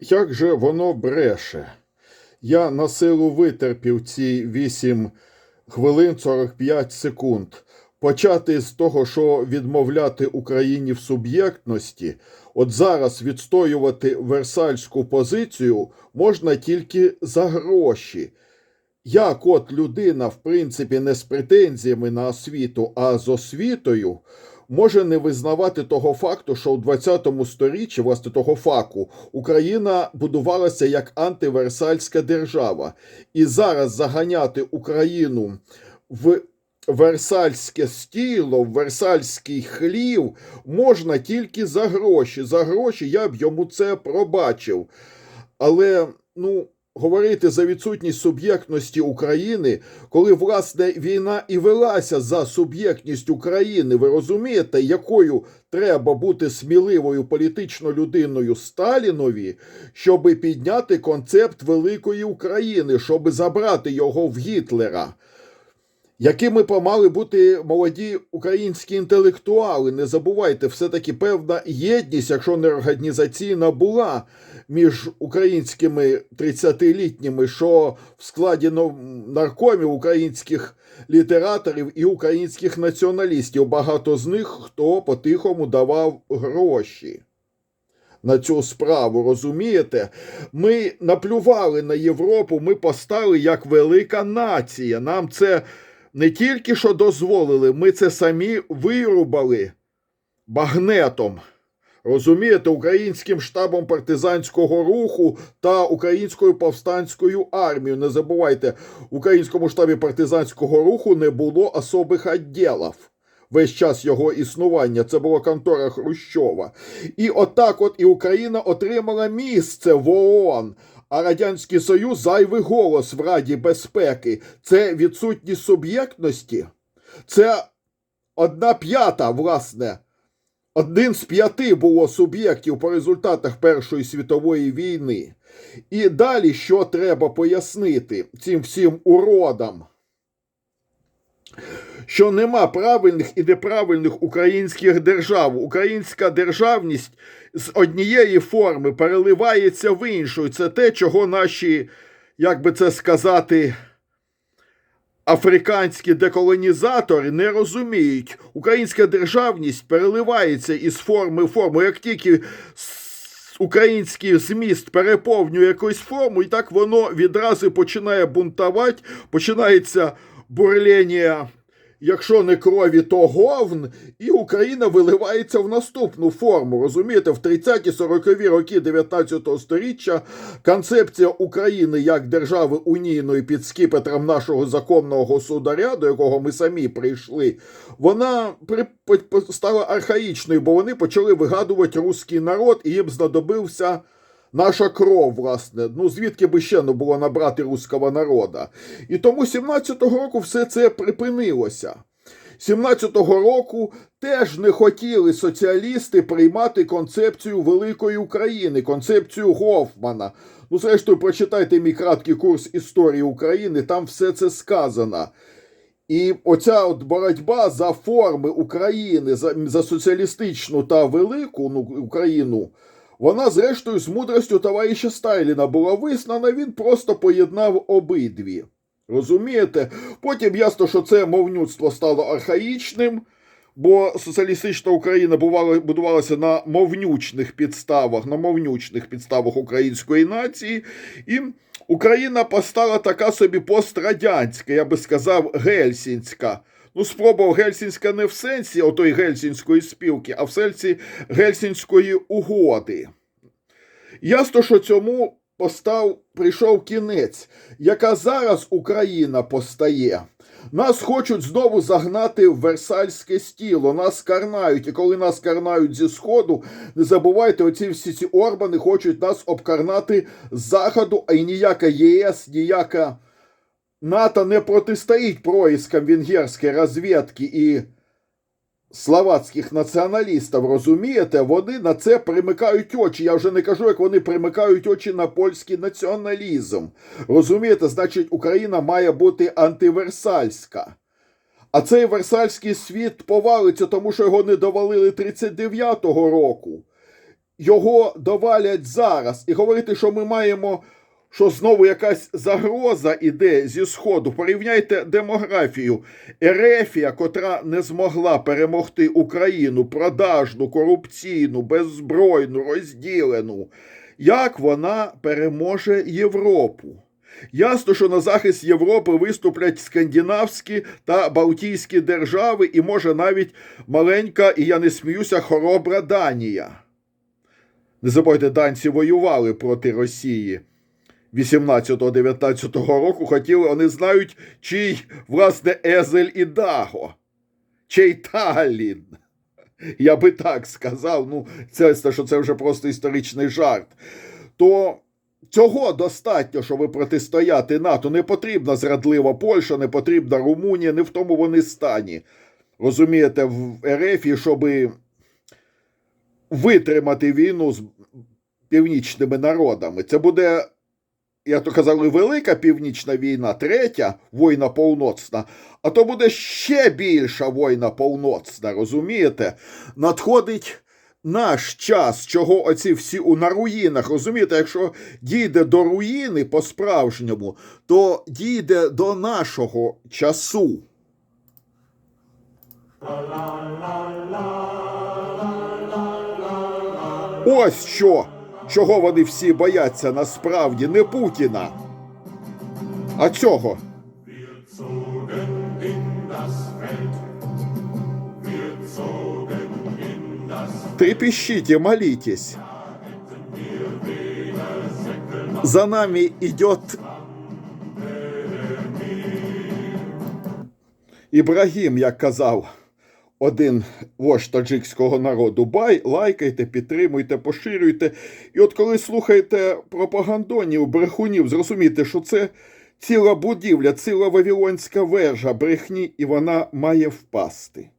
як же воно бреше? Я на силу витерпів ці 8 хвилин 45 секунд. Почати з того, що відмовляти Україні в суб'єктності, от зараз відстоювати версальську позицію можна тільки за гроші. Як от людина, в принципі, не з претензіями на освіту, а з освітою, може не визнавати того факту, що у 20-му сторіччі, власне, того факу, Україна будувалася як антиверсальська держава. І зараз заганяти Україну в версальське стіло, в версальський хлів можна тільки за гроші. За гроші я б йому це пробачив. Але, ну. Говорити за відсутність суб'єктності України, коли власне війна і велася за суб'єктність України, ви розумієте, якою треба бути сміливою політичною людиною Сталінові, щоб підняти концепт великої України, щоб забрати його в Гітлера? Якими б мали бути молоді українські інтелектуали? Не забувайте, все-таки певна єдність, якщо не організаційна, була між українськими 30-літніми, що в складі наркомів українських літераторів і українських націоналістів. Багато з них хто по-тихому давав гроші. На цю справу, розумієте? Ми наплювали на Європу, ми постали як велика нація. Нам це не тільки що дозволили, ми це самі вирубали багнетом. Розумієте, українським штабом партизанського руху та українською повстанською армією. Не забувайте, в українському штабі партизанського руху не було особих відділів. Весь час його існування це була контора Хрущова. І отак от і Україна отримала місце в ООН. А Радянський Союз зайвий голос в Раді безпеки. Це відсутність суб'єктності. Це одна п'ята, власне. Один з п'яти було суб'єктів по результатах Першої світової війни. І далі що треба пояснити цим всім уродам? Що нема правильних і неправильних українських держав. Українська державність з однієї форми переливається в іншу. Це те, чого наші, як би це сказати, африканські деколонізатори не розуміють. Українська державність переливається із форми в форму. Як тільки український зміст переповнює якусь форму, і так воно відразу починає бунтувати, починається бурлення. Якщо не крові, то говн, і Україна виливається в наступну форму. Розумієте, в 30-40-ві роки 19 століття концепція України як держави унійної під скіпетром нашого законного государя, до якого ми самі прийшли, вона стала архаїчною, бо вони почали вигадувати руський народ, і їм знадобився. Наша кров, власне, ну звідки би ще не було набрати руського народа. І тому 17-го року все це припинилося. 17-го року теж не хотіли соціалісти приймати концепцію великої України, концепцію Гофмана. Ну, зрештою, прочитайте мій краткий курс історії України, там все це сказано. І оця от боротьба за форми України, за, за соціалістичну та велику ну, Україну. Вона, зрештою, з мудростю товариша Стайліна була визнана, він просто поєднав обидві. Розумієте? Потім ясно, що це мовнюцтво стало архаїчним, бо соціалістична Україна будувалася на мовнючних підставах, на мовнючних підставах української нації, і Україна постала така собі пострадянська, я би сказав, гельсінська. Ну, спробував Гельсінська не в сенсі отої Гельсінської спілки, а в сенсі Гельсінської угоди. Ясно, що цьому постав, прийшов кінець, яка зараз Україна постає. Нас хочуть знову загнати в Версальське стіло, нас карнають. І коли нас карнають зі Сходу, не забувайте, оці всі ці Орбани хочуть нас обкарнати з Заходу, а й ніяка ЄС, ніяка. НАТО не протистоїть проискам венгерської розвідки і словацьких націоналістів, розумієте, вони на це примикають очі. Я вже не кажу, як вони примикають очі на польський націоналізм. Розумієте, значить, Україна має бути антиверсальська. А цей версальський світ повалиться, тому що його не довалили 39-го року. його довалять зараз і говорити, що ми маємо, що знову якась загроза іде зі Сходу. Порівняйте демографію. Ерефія, котра не змогла перемогти Україну, продажну, корупційну, беззбройну, розділену. Як вона переможе Європу? Ясно, що на захист Європи виступлять скандинавські та Балтійські держави, і може навіть маленька, і я не сміюся, хоробра Данія. Не забудьте, данці воювали проти Росії 18-19 року. Хотіли, вони знають, чий, власне, Езель і Даго, чий Талін. Я би так сказав. Ну, це що це вже просто історичний жарт. То цього достатньо, щоб протистояти НАТО. Не потрібна зрадлива Польща, не потрібна Румунія, не в тому вони стані. Розумієте, в РФ, щоб витримати війну з північними народами. Це буде, як то казали, велика північна війна, третя війна повноцна, а то буде ще більша війна повноцна, розумієте? Надходить наш час, чого оці всі у на руїнах, розумієте, якщо дійде до руїни по-справжньому, то дійде до нашого часу. Ось що, чого вони всі бояться насправді, не Путіна, а цього. Трепещите, молитесь. За нами идет Ібрагім, як казав один вождь таджикського народу. Бай, лайкайте, підтримуйте, поширюйте. І от коли слухаєте пропагандонів, брехунів, зрозумійте, що це ціла будівля, ціла вавілонська вежа брехні, і вона має впасти.